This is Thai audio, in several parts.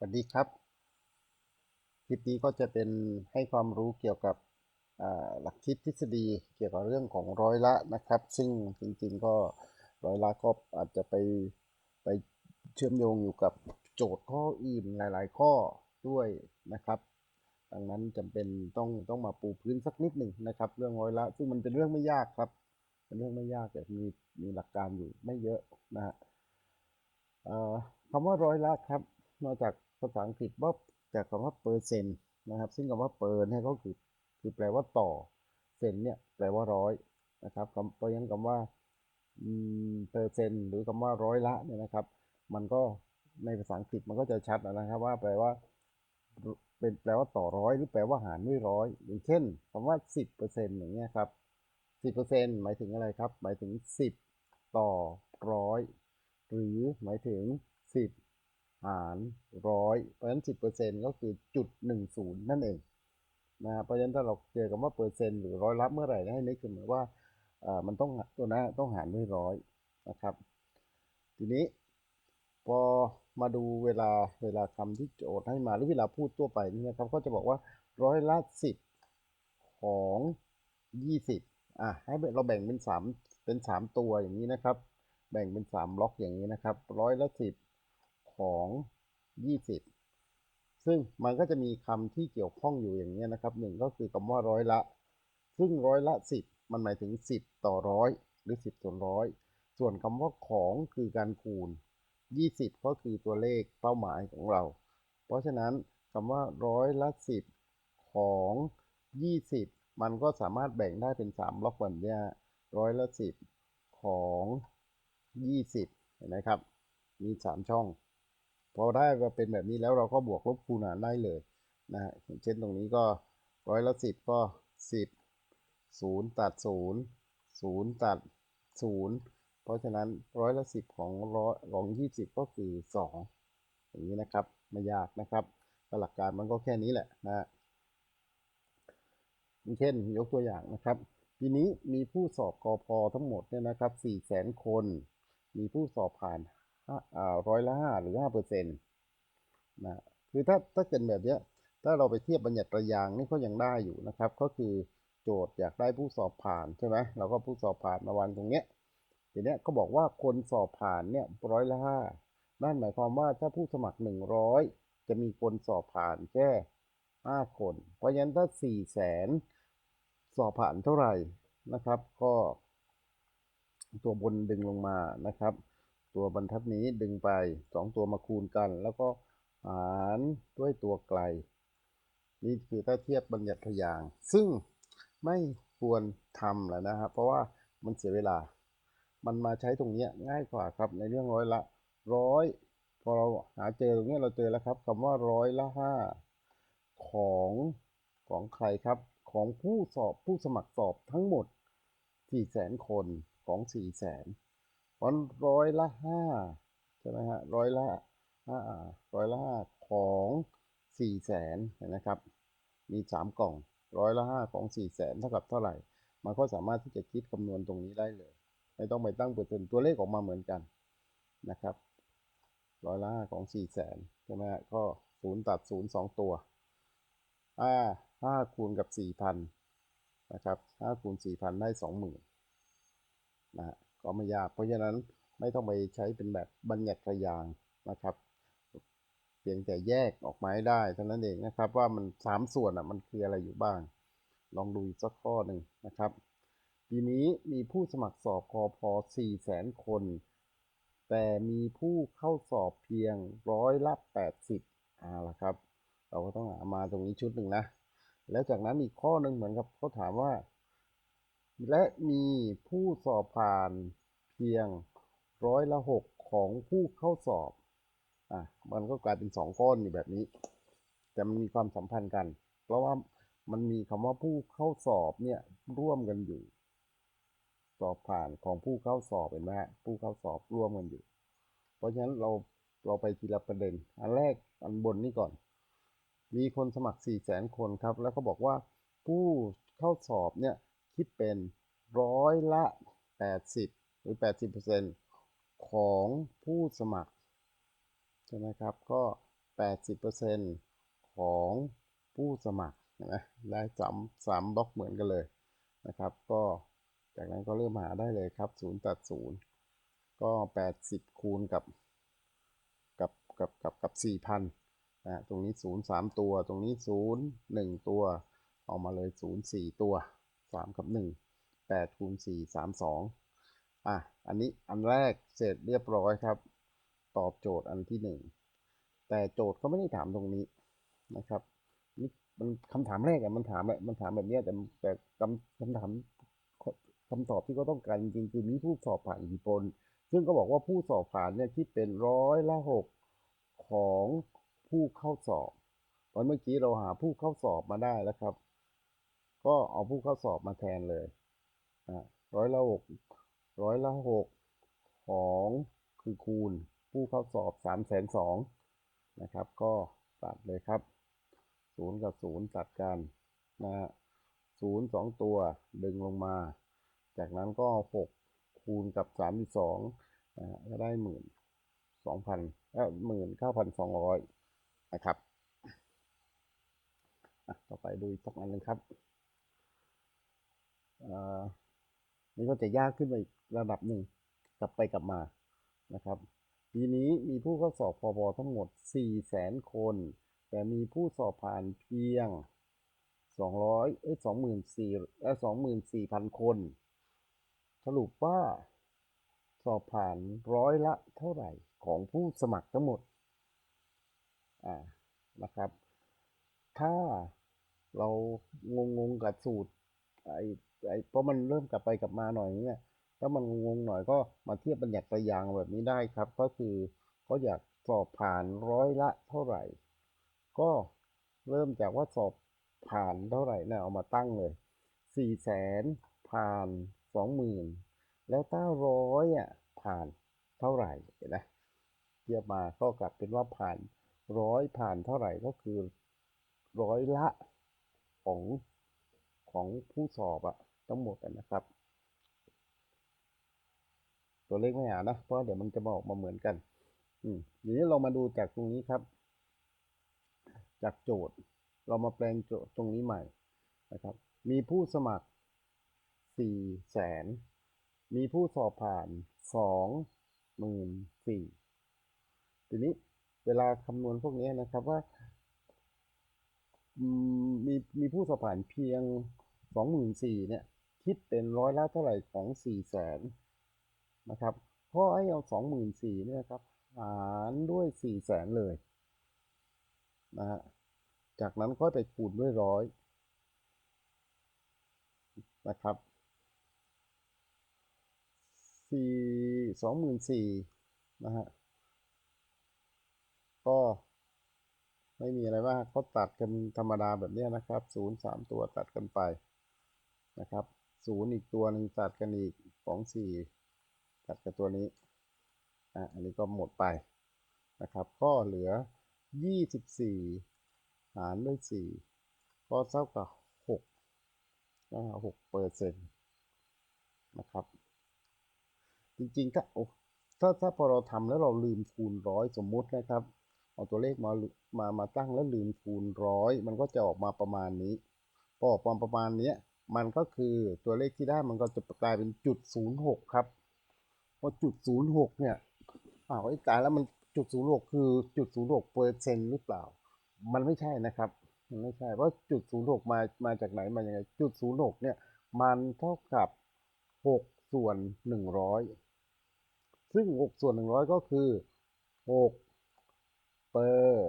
สวัสดีครับ คลิปนี้ก็จะเป็นให้ความรู้เกี่ยวกับหลักคิดทฤษฎีเกี่ยวกับเรื่องของร้อยละนะครับ ซึ่งจริงๆก็ร้อยละก็อาจจะไปไปเชื่อมโยงอยู่กับโจทย์ข้ออื่นหลาย ๆ ข้อด้วยนะครับดังนั้นจำเป็นต้องต้องมาปูพื้นสักนิดหนึ่งนะครับ เรื่องร้อยละ ซึ่งมันเป็นเรื่องไม่ยากครับเป็นเรื่องไม่ยากแต่มีมีหลักการอยู่ไม่เยอะนะฮะคำว่าร้อยละครับมาจาก ภาษาอังกฤษว่าจากคำว่าเปอร์เซนต์นะครับ ซึ่งคำว่าเปอร์เนี่ยก็คือคือแปลว่าต่อเซนเนี่ยแปลว่าร้อยนะครับคำเพราะฉะนั้นคำว่าเปอร์เซนต์หรือคำว่าร้อยละเนี่ยนะครับ มันก็ในภาษาอังกฤษมันก็จะชัดนะครับว่าแปลว่าเป็นแปลว่าต่อร้อยหรือแปลว่าหารด้วยร้อยอย่างเช่นคำว่าสิบเปอร์เซ็นต์อย่างเงี้ยครับสิบเปอร์เซ็นต์หมายถึงอะไรครับ หมายถึงสิบต่อร้อยหรือหมายถึงสิบ หารร้อยเพราะฉะนั้นสิบเปอร์เซ็นต์ก็คือจุดหนึ่งศูนย์นั่นเองนะเพราะฉะนั้นถ้าเราเจอคำว่าเปอร์เซ็นต์หรือร้อยละเมื่อไหร่ให้นึกถึงว่าอ่ามันต้องตัวหน้าต้องหารด้วยร้อยนะครับ ทีนี้พอมาดูเวลาเวลาคำที่โจทย์ให้มาหรือเวลาพูดทั่วไปนี่นะครับ ก็จะบอกว่าร้อยละสิบของยี่สิบอะให้เราแบ่งเป็นสามเป็นสามตัวอย่างนี้นะครับ แบ่งเป็นสามบล็อกอย่างนี้นะครับ ร้อยละสิบ ของยี่สิบซึ่งมันก็จะมีคำที่เกี่ยวข้องอยู่อย่างนี้นะครับหนึ่งก็คือคำว่าร้อยละ ซึ่งร้อยละสิบมันหมายถึงสิบต่อร้อยหรือสิบส่วนร้อยส่วนคำว่าของคือการคูณ20ก็คือตัวเลขเป้าหมายของเรา เพราะฉะนั้นคำว่าร้อยละสิบของ20มันก็สามารถแบ่งได้เป็น3บล็อกแบบนี้ร้อยละสิบของ20เห็นไหมครับ มี3ช่อง พอได้มาเป็นแบบนี้แล้วเราก็บวกลบคูณหารได้เลยนะฮะเช่นตรงนี้ก็ร้อยละสิบก็10 0ตัด0 0ตัด0เพราะฉะนั้นร้อยละสิบของร้อยของยี่สิบก็คือสองอย่างนี้นะครับไม่ยากนะครับหลักการมันก็แค่นี้แหละนะฮะเช่นยกตัวอย่างนะครับปีนี้มีผู้สอบกอพอทั้งหมดเนี่ยนะครับสี่แสนคน มีผู้สอบผ่าน ร้อยละห้าหรือห้าเปอร์เซ็นต์นะคือถ้าถ้าเกิดแบบเนี้ยถ้าเราไปเทียบบัญญัติระยางนี่ก็ยังได้อยู่นะครับ ก็คือโจทย์อยากได้ผู้สอบผ่านใช่ไหมเราก็ผู้สอบผ่านมาวางตรงเนี้ยทีเนี้ยก็บอกว่าคนสอบผ่านเนี่ยร้อยละห้านั่นหมายความว่าถ้าผู้สมัคร 100 จะมีคนสอบผ่านแค่ 5 คน เพราะฉะนั้นถ้า4แสนสอบผ่านเท่าไหร่นะครับ ก็ ตัวบนดึงลงมานะครับ ตัวบรรทัดนี้ดึงไป 2 ตัวมาคูณกัน แล้วก็หารด้วยตัวไกล นี่คือถ้าเทียบบัญญัติพยาง ซึ่งไม่ควรทำแล้วนะครับ เพราะว่ามันเสียเวลา มันมาใช้ตรงนี้ง่ายกว่าครับในเรื่องร้อยละร้อยพอเราหาเจอตรงนี้เราเจอแล้วครับคำว่าร้อยละห้าของของใครครับของผู้สอบผู้สมัครสอบทั้งหมดสี่แสนคนของสี่แสน วันร้อยละห้าใช่ไหมฮะร้อยละห้าร้อยละห้าของสี่แสนนะครับ มีสามกล่องร้อยละห้าของสี่แสนเท่ากับเท่าไหร่ มันก็สามารถที่จะคิดคำนวณตรงนี้ได้เลย ไม่ต้องไปตั้งเปอร์เซ็นต์ตัวเลขออกมาเหมือนกันนะครับร้อยละห้าของสี่แสนใช่ไหมฮะก็ศูนย์ตัดศูนย์สองตัวห้าห้าคูณกับสี่พันนะครับห้าคูณสี่พันได้สองหมื่นนะฮะ ก็ไม่ยาก เพราะฉะนั้นไม่ต้องไปใช้เป็นแบบบัญญัติระยางนะครับ เพียงแต่แยกออกมาให้ได้เท่านั้นเองนะครับว่ามันสามส่วนอะมันคืออะไรอยู่บ้าง ลองดูอีกสักข้อหนึ่งนะครับ ปีนี้มีผู้สมัครสอบคอพอ4แสนคน แต่มีผู้เข้าสอบเพียงร้อยละ 80อ่าละครับ เราก็ต้องหามาตรงนี้ชุดหนึ่งนะแล้วจากนั้นอีกข้อหนึ่งเหมือนกับเขาถามว่า และมีผู้สอบผ่านเพียงร้อยละหกของผู้เข้าสอบ อะ มันก็กลายเป็นสองก้อนอยู่แบบนี้ แต่มันมีความสัมพันธ์กัน เพราะว่ามันมีคำว่าผู้เข้าสอบเนี่ยร่วมกันอยู่ สอบผ่านของผู้เข้าสอบเห็นไหมผู้เข้าสอบร่วมกันอยู่ เพราะฉะนั้นเราเราไปทีละประเด็น อันแรกอันบนนี้ก่อน มีคนสมัคร4 0 0แสนคนครับ แล้วเขาบอกว่าผู้เข้าสอบเนี่ย คิดเป็นร้อยละ 80 หรือ 80%ของผู้สมัคร ใช่ไหมครับ ก็ 80%ของผู้สมัครนะได้สามสามบล็อกเหมือนกันเลยนะครับ ก็จากนั้นก็เริ่มหาได้เลยครับ 0 ตัด 0 ก็ 80 คูณกับกับกับกับกับ 4,000นะตรงนี้ 0 3 ตัว ตรงนี้ 0 1 ตัว ออกมาเลย 0 4 ตัว 3 กับ 1 8คูณ4 3 2อะ อันนี้อันแรกเสร็จเรียบร้อยครับ ตอบโจทย์อันที่ 1 แต่โจทย์เขาไม่ได้ถามตรงนี้นะครับนี่มันคำถามแรกอะมันถามแบบมันถามแบบเนี้ยแต่แต่คำคำถามคำตอบที่เขาต้องการจริงๆคือมีผู้สอบผ่านกี่คน ซึ่งก็บอกว่าผู้สอบผ่านเนี่ยคิดเป็นร้อยละหกของผู้เข้าสอบตอนเมื่อกี้เราหาผู้เข้าสอบมาได้แล้วครับ ก็เอาผู้เข้าสอบมาแทนเลยนะร้อยละหกร้อยละหกของคือคูณผู้เข้าสอบสามแสนสองนะครับ ก็ตัดเลยครับศูนย์กับศูนย์ตัดกันนะฮะศูนย์สองตัวดึงลงมา จากนั้นก็หกคูณกับสามสิบสองนะฮะก็ได้หมื่นสองพันเออหมื่นเก้าพันสองร้อยนะครับต่อไปดูอีกสักอันหนึ่งครับ นี่ก็จะยากขึ้นไปอีกระดับหนึ่งกลับไปกลับมานะครับปีนี้มีผู้เข้าสอบพบทั้งหมด4แสนคน แต่มีผู้สอบผ่านเพียง 200เอ้ย24,000เอ้ย24,000 คน สรุปว่า สอบผ่านร้อยละเท่าไหร่ของผู้สมัครทั้งหมด อ่า นะครับ ถ้าเรางงงๆกับสูตรไอ้ไอ้ เพราะมันเริ่มกลับไปกลับมาหน่อยเนี่ยถ้ามันงงหน่อยก็มาเทียบบัญญัติตัวอย่างแบบนี้ได้ครับ ก็คือเขาอยากสอบผ่านร้อยละเท่าไหร่ ก็เริ่มจากว่าสอบผ่านเท่าไหร่นี่ยเอามาตั้งเลยสี่แสนผ่านสองหมื่นแล้วถ้าร้อยอะผ่านเท่าไหร่เห็นไหมเทียบมาก็กลับเป็นว่าผ่านร้อยผ่านเท่าไหร่ก็คือร้อยละของของผู้สอบอะ ทั้งหมดอะนะครับ ตัวเลขไม่หานะ เพราะเดี๋ยวมันจะมาออกมาเหมือนกัน อืมทีนี้เรามาดูจากตรงนี้ครับ จากโจทย์ เรามาแปลงโจทย์ตรงนี้ใหม่นะครับ มีผู้สมัครสี่แสน มีผู้สอบผ่านสองหมื่นสี่ทีนี้เวลาคำนวณพวกนี้นะครับว่ามมีมีผู้สอบผ่านเพียงสองหมื่นสี่เนี่ย คิดเป็นร้อยละเท่าไหร่ของสี่แสนนะครับเพราะให้เอาสองหมื่นสี่เนี่ยครับหารด้วยสี่แสนเลยนะฮะจากนั้นก็ไปคูณด้วยร้อยนะครับสี่สองหมื่นสี่นะฮะก็ไม่มีอะไรมากก็ตัดกันธรรมดาแบบเนี้ยนะครับศูนย์สามตัวตัดกันไปนะครับ ศูนย์อีกตัวหนึ่งตัดกันอีกสองสี่ตัดกับตัวนี้อะอันนี้ก็หมดไปนะครับ ก็เหลือ 24 หารด้วย4ก็เท่ากับ6นะ6เปอร์เซ็นต์นะครับ จริงๆถ้าโอ้ถ้าถ้าพอเราทำแล้วเราลืมคูณร้อยสมมุตินะครับ เอาตัวเลขมามามาตั้งแล้วลืมคูณร้อยมันก็จะออกมาประมาณนี้พอออกมาประมาณนี้ มันก็คือตัวเลขที่ได้มันก็จะกลายเป็นจุด06ครับพอจุดศูนย์หกเนี่ยอ้าวไอ้ตายแล้วมันจุดศูนย์หกคือจุดศูนย์หกเปอร์เซ็นต์หรือเปล่า มันไม่ใช่นะครับมันไม่ใช่เพราะจุดศูนย์หกมามาจากไหนมาอย่างไงจุดศูนย์หกเนี่ยมันเท่ากับหกส่วนหนึ่งร้อยซึ่งหกส่วนหนึ่งร้อยก็คือหกเปอร์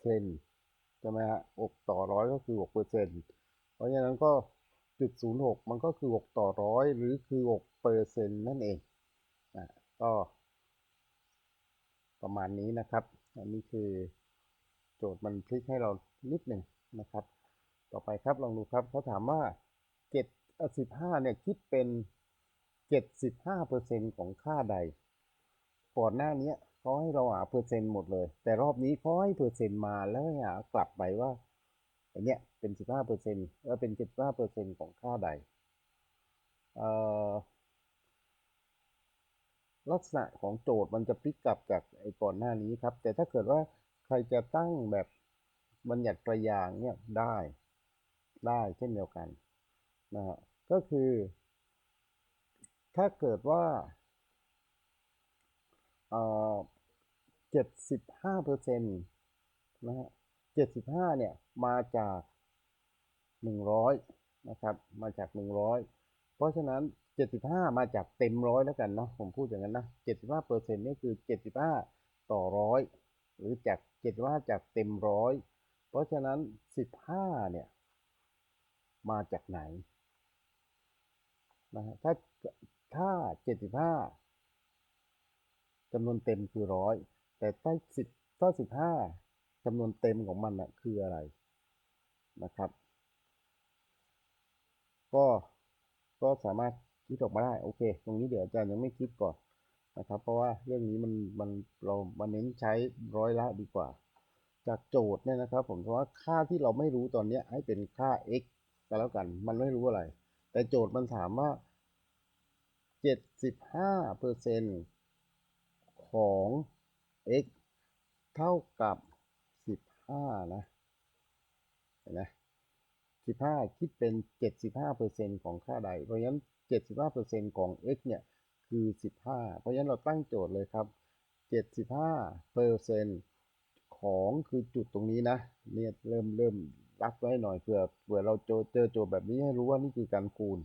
เซ็นต์ใช่ไหมฮะหกต่อร้อยก็คือหกเปอร์เซ็นต์เพราะฉะนั้นก็ จุดศูนย์หกมันก็คือหกต่อร้อยหรือคือหกเปอร์เซ็นต์นั่นเองอะก็ประมาณนี้นะครับ อันนี้คือโจทย์มันพลิกให้เรานิดหนึ่งนะครับ ต่อไปครับลองดูครับเขาถามว่าเจ็ดสิบห้าเนี่ยคิดเป็นเจ็ดสิบห้าเปอร์เซ็นของค่าใด ก่อนหน้านี้เขาให้เราหาเปอร์เซ็นต์หมดเลย แต่รอบนี้เขาให้เปอร์เซ็นต์มาแล้วให้หากลับไปว่า อันเนี้ยเป็นสิบห้าเปอร์เซ็นต์แล้วเป็นเจ็ดห้าเปอร์เซ็นต์ของค่าใดเอ่อลักษณะของโจทย์มันจะพลิกกลับจากไอ้ก่อนหน้านี้ครับ แต่ถ้าเกิดว่าใครจะตั้งแบบบัญญัติประยางเนี่ยได้ได้เช่นเดียวกันนะฮะก็คือ ถ้าเกิดว่าเจ็ดสิบห้าเปอร์เซ็นต์นะฮะ เจ็ดสิบห้าเนี่ย มาจากหนึ่งร้อยนะครับ มาจากหนึ่งร้อยเพราะฉะนั้นเจ็ดสิบห้ามาจากเต็มร้อยแล้วกันเนาะ ผมพูดอย่างนั้นนะเจ็ดสิบห้าเปอร์เซ็นต์นี่คือเจ็ดสิบห้าต่อร้อยหรือจากเจ็ดสิบห้าจากเต็มร้อย เพราะฉะนั้นสิบห้าเนี่ย มาจากไหนนะถ้าถ้าเจ็ดสิบห้าจำนวนเต็มคือร้อยแต่ถ้าสิบถ้าสิบห้า จำนวนเต็มของมันนะคืออะไรนะครับ ก็ก็สามารถคิดออกมาได้โอเค ตรงนี้เดี๋ยวอาจารย์ยังไม่คิดก่อนนะครับ เพราะว่าเรื่องนี้มันมันเรามาเน้นใช้ร้อยละดีกว่า จากโจทย์เนี่ยนะครับ ผมว่าค่าที่เราไม่รู้ตอนนี้ให้เป็นค่า x ก็แล้วกัน มันไม่รู้อะไร แต่โจทย์มันถามว่า 75เปอร์เซ็นต์ของ x เท่ากับ 15นะเห็นไหม15คิดเป็น75%ของค่าใด เพราะฉะนั้น75%ของ x เนี่ยคือ15เพราะฉะนั้นเราตั้งโจทย์เลยครับ75%ของคือจุดตรงนี้นะเนี่ยเริ่มเริ่มรักไว้หน่อยเผื่อเผื่อเราเจอเจอโจทย์แบบนี้ให้รู้ว่านี่คือการคูณ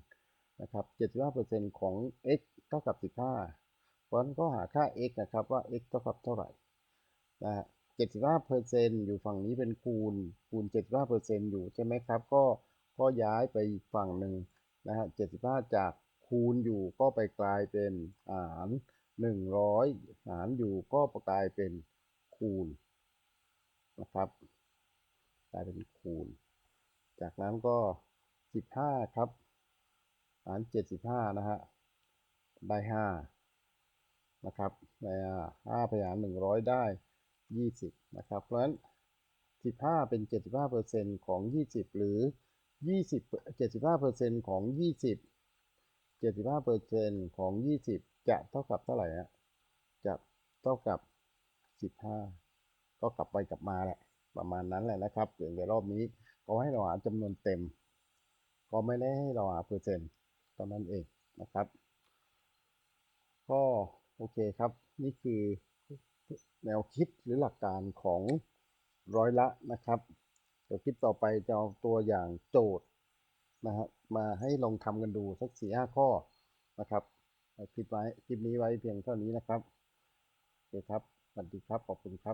นะครับ75%ของ x เท่ากับ15เพราะฉะนั้นก็หาค่า x นะครับว่า x เท่ากับเท่าไหร่นะฮะ 75%อยู่ฝั่งนี้เป็นคูณคูณ75%อยู่ใช่ไหมครับ ก็ก็ย้ายไปอีกฝั่งหนึ่งนะฮะ75จากคูณอยู่ก็ไปกลายเป็นหาร100หารอยู่ก็กลายเป็นคูณนะครับกลายเป็นคูณ จากนั้นก็15ครับ หาร75นะฮะได้5นะครับได้5ไปหาร100ได้ 20 นะครับ เพราะฉะนั้น 15 เป็น 75%ของ 20 หรือ 20 75%ของ 20 75%ของ 20 จะเท่ากับเท่าไหร่ฮะจะเท่ากับ 15 ก็กลับไปกลับมาแหละ ประมาณนั้นแหละนะครับเพียงแต่รอบนี้เขาให้เราหาจำนวนเต็ม ก็ไม่ได้ให้เราหาเปอร์เซ็นต์ตอนนั้นเองนะครับ ก็โอเคครับ นี่คือ แนวคิดหรือหลักการของร้อยละนะครับ เดี๋ยวคลิปต่อไปจะเอาตัวอย่างโจทย์นะครับมาให้ลองทำกันดูสักสี่ห้าข้อนะครับคลิปไว้คลิปนี้ไว้เพียงเท่านี้นะครับโอเคครับสวัสดีครับขอบคุณครับ